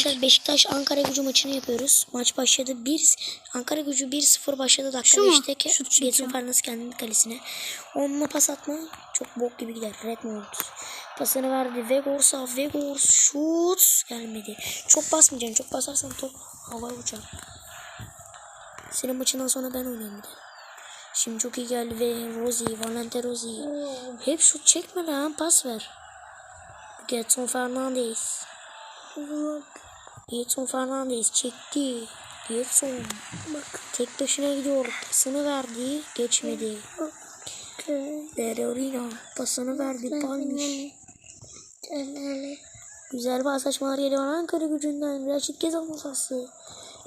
Arkadaşlar Beşiktaş Ankara gücü maçını yapıyoruz. Maç başladı. 1 Ankara gücü 1-0 başladı dakika Şu mu? 5'te. Şut Getson çekeceğim. Fernandes kendi kalesine. Onunla pas atma çok bok gibi gider. Redmond pasını verdi. Vegors'a Vegors şut gelmedi. Çok basmayacaksın. Çok basarsan top havaya uçar. Senin maçından sonra ben oynayayım bir de. Şimdi çok iyi geldi ve Rozi, Valente Rozi. Hep şut çekme lan pas ver. Getson Fernandes. Getson Fernandes çekti. Getson bak tek başına gidiyor. Pasını verdi. Geçmedi. Berorino pasını verdi. Palmiş. Güzel pas açmalar geliyor Ankara gücünden. Raşit Gezal masası.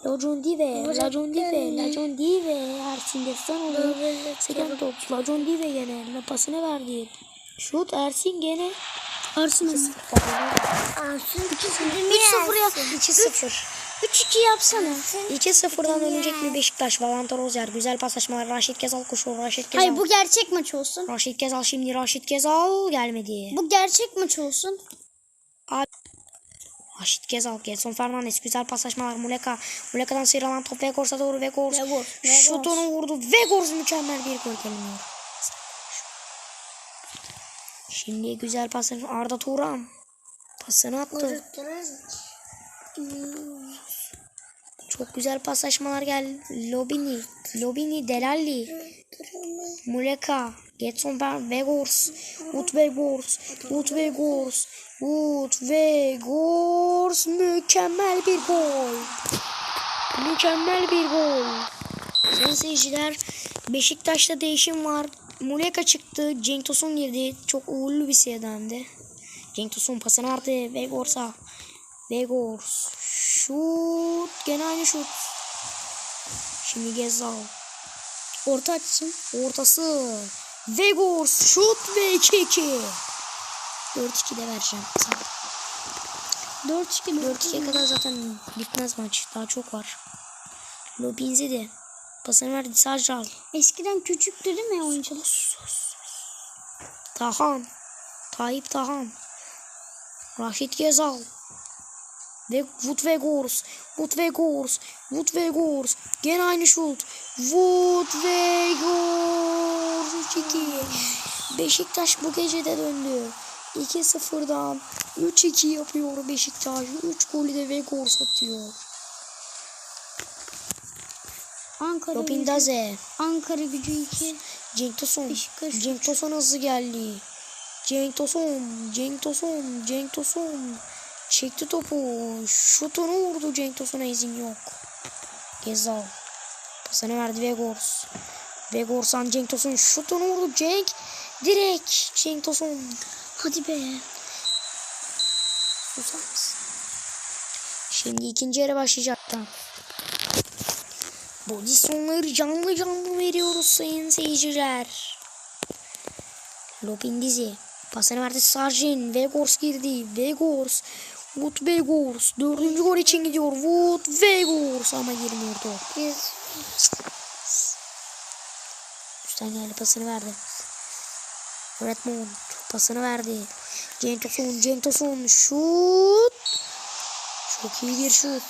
Lacon Dive, Lacon Dive, Lacon Dive. Ersin Destan oluyor. Seken top. Lacon Dive gene. Pasını verdi. Şut Ersin gene. Arsenal. 2-0 yap. 2-0. 3-2 yapsana. 2-0'dan önecek bir Beşiktaş. Valente Rozier. Güzel paslaşmalar. Raşit Gezal koşuyor. Raşit Gezal. Hayır bu gerçek maç olsun. Raşit Gezal şimdi. Raşit Gezal gelmedi. Bu gerçek maç olsun. Raşit Gezal. Getson Fernandes. Güzel paslaşmalar. Muleka. Muleka'dan sıyrılan top Vegors'a doğru. Vegors, Vegors. Şutunu vurdu. Vegors mükemmel bir gol gelmiyor. Şimdi güzel pasını Arda Turan. Pasını attı. Çok güzel paslaşmalar geldi. Lobini, Lobini, Delalli, Muleka, Getson Ver, Vegors, Wout Vegors, Wout Vegors, Wout Vegors, mükemmel bir gol. Mükemmel bir gol. Sayın seyirciler, Beşiktaş'ta değişim var. Muleka çıktı, Cenk Tosun girdi. Çok uğurlu bir seyirdendi. Cenk Tosun pasını verdi Vegors'a. Vegors. Şut. Gene aynı şut. Şimdi Gezal. Orta açsın. Ortası. Vegors. Şut ve 2-2. 4-2 de vereceğim. 4-2 4-2'ye kadar zaten bitmez maç. Daha çok var. Lobinzi de. Pasını verdi Sajral. Eskiden küçüktü değil mi oyuncular? Tahan. Tayyip Tahan. Raşit Gezal. Ve Wout Vegors. Wout Vegors. Wout Vegors. Gene aynı şut. Wout Vegors. 3-2. Beşiktaş bu gece de döndü. 2-0'dan 3-2 yapıyor Beşiktaş. 3 golü de Vegors atıyor. Ankara Lopindaze. Ankara gücü 2. Cenk Tosun. Beşiktaş Cenk Tosun hızlı geldi. Cenk Tosun. Cenk Tosun. Cenk Tosun. Çekti topu. Şutunu vurdu Cenk Tosun'a izin yok. Gezal. Pasını verdi Vegors. Vegors'an Cenk Tosun şutunu vurdu. Cenk. Direkt Cenk Tosun. Hadi be. Susar mısın? Şimdi ikinci yarı başlayacak. Tamam. Pozisyonları canlı canlı veriyoruz sayın seyirciler. Lopindizi. Pasını verdi Sarjin. Vegors girdi. Vegors. Wout Vegors. Dördüncü gol için gidiyor. Wout Vegors ama girmiyor top. Üstten geldi pasını verdi. Redmond pasını verdi. Cenk Tosun. Cenk Tosun. Şut. Çok iyi bir şut.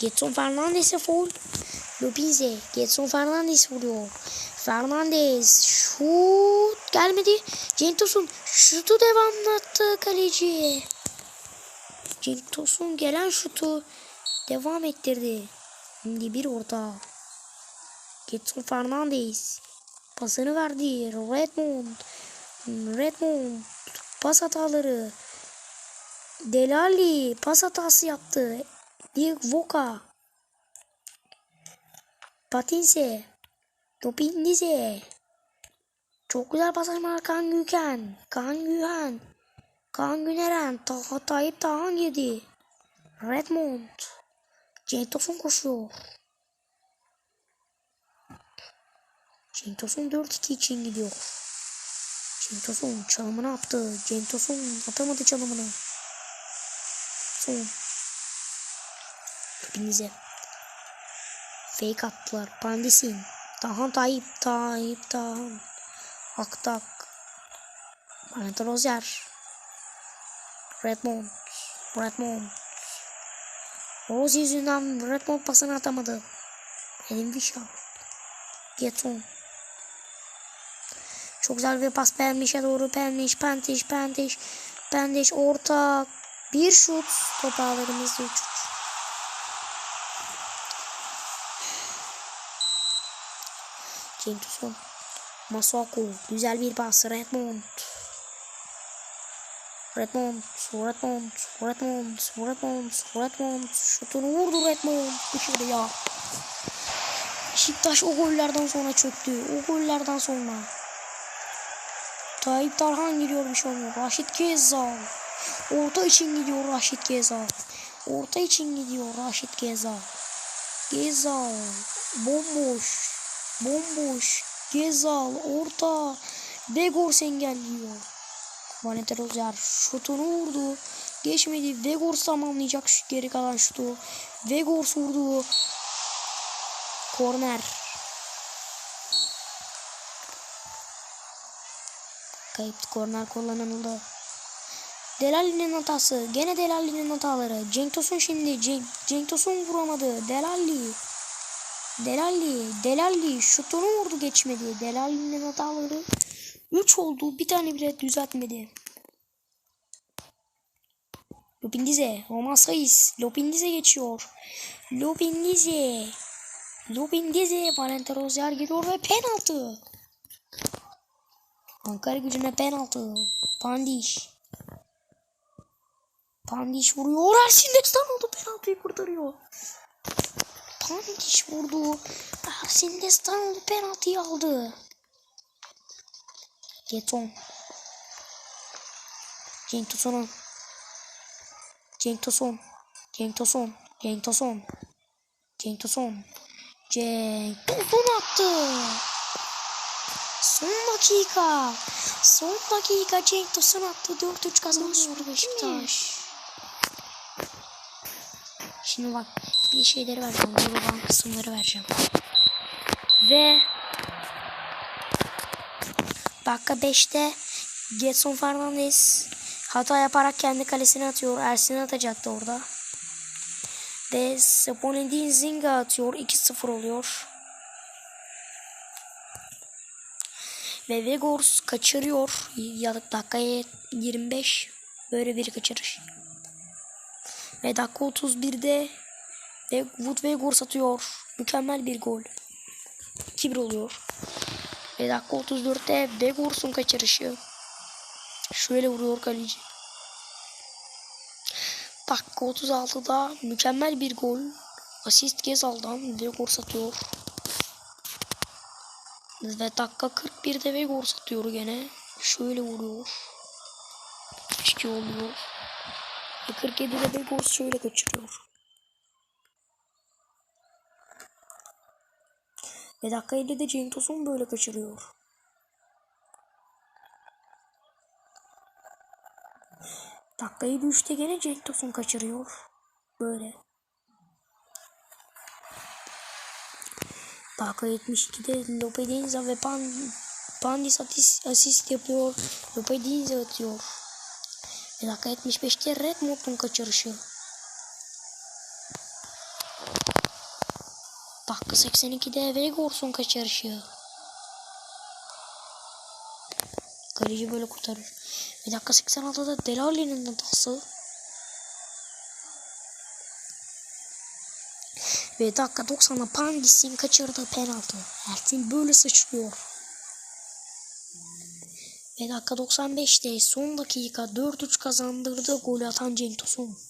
Getson Fernandes'e foul. Lopinze. Getson Fernandes vuruyor. Fernandes. Şut. Gelmedi. Cenk. Şutu devamlattı kaleci. Cenk gelen şutu devam ettirdi. Şimdi bir orta. Getson Fernandes. Pasını verdi. Redmond. Redmond. Pas hataları. Delali pas hatası yaptı. Bir Voka. Patinse. Dopindize. Çok güzel pasajlar Kaan Güken. Kaan Gühen. Kaan Güneren. Ta Tayyip Tahan yedi. Redmond. Cenk Tosun koşuyor. Cenk Tosun 4-2 için gidiyor. Cenk Tosun çalımını attı. Cenk Tosun atamadı çalımını. Son. Hepinize. Fake attılar. Pandesin. Tahan Tayyip. Tayyip Tahan. Aktak. Valentin Rozier. Redmond. Redmond. Rose yüzünden Redmond pasını atamadı. Elim Vişa. Geton. Çok güzel bir pas Penmiş'e doğru Penmiş, Pentiş, Pentiş, Pentiş orta. Bir şut. Top ağlarımızda üç. Centuson. Masako. Güzel bir pas. Redmond. Redmond. Redmond. Redmond. Redmond. Redmond. Şutunu vurdu Redmond. Dışarıya. Beşiktaş o gollerden sonra çöktü. O gollerden sonra. Tayyip Tarhan giriyor bir şey olmuyor. Raşit Gezal. Orta için gidiyor Raşit Gezal. Orta için gidiyor Raşit Gezal. Gezal. Bomboş. Bomboş. Gezal. Orta. Vegors engelliyor. Valentin Rozier şutunu vurdu. Geçmedi. Vegors tamamlayacak şu geri kalan şutu. Vegors vurdu. Korner. Kayıp korner kullanıldı. Delali'nin hatası. Gene Delali'nin hataları. Cenk Tosun şimdi. Cenk, Cenk Tosun vuramadı. Delali. Delali. Delali. Şutunu vurdu geçmedi. Delali'nin hataları. 3 oldu. Bir tane bile düzeltmedi. Lopindize. Roman Sayıs. Lopindize geçiyor. Lopindize. Lopindize. Valentin Rozier giriyor ve penaltı. Ankara gücüne penaltı. Pandiş. Pandiş vuruyor. Ersin Destan oldu penaltıyı kurtarıyor. Pandiş vurdu. Ersin Destan oldu penaltıyı aldı. Geton. Cenk Tosun'un. Cenk Tosun. Cenk Tosun. Cenk Tosun. Cenk Tosun. Cenk Tosun attı. Son dakika. Son dakika Cenk Tosun attı. 4-3 kazanıyor Beşiktaş. Şimdi bak bir şeyleri vereceğim. Yorulan kısımları vereceğim. Ve dakika 5'te Getson Fernandes hata yaparak kendi kalesine atıyor. Ersin atacaktı orada. Ve Sponendin Zinga atıyor. 2-0 oluyor. Ve Vegors kaçırıyor. Ya dakikaya 25 böyle bir kaçırış. Ve dakika 31'de ve Wood Vegors atıyor. Mükemmel bir gol. 2-1 oluyor. Ve dakika 34'te Vegors'un kaçırışı. Şöyle vuruyor kaleci. Dakika 36'da mükemmel bir gol. Asist Gezal'dan Vegors atıyor. Ve dakika 41'de Vegors atıyor gene. Şöyle vuruyor. 2 oluyor. Ve 47'de Vegors şöyle kaçırıyor. Ve dakika 50'de Cenk Tosun böyle kaçırıyor. Dakika 53'te gene Cenk Tosun kaçırıyor. Böyle. Dakika 72'de Lopedinza ve Pan Pandis asist, asist yapıyor. Lopedinza atıyor. Ve dakika 75'te Redmond'un kaçırışı. Dakika 82'de Vegors'un kaçırışı. Kaleci böyle kurtarır. Ve dakika 86'da Delali'nin hatası. Ve dakika 90'da Pandis'in kaçırdığı penaltı. Ertin böyle sıçrıyor. Ve dakika 95'te son dakika 4-3 kazandırdı golü atan Cenk Tosun.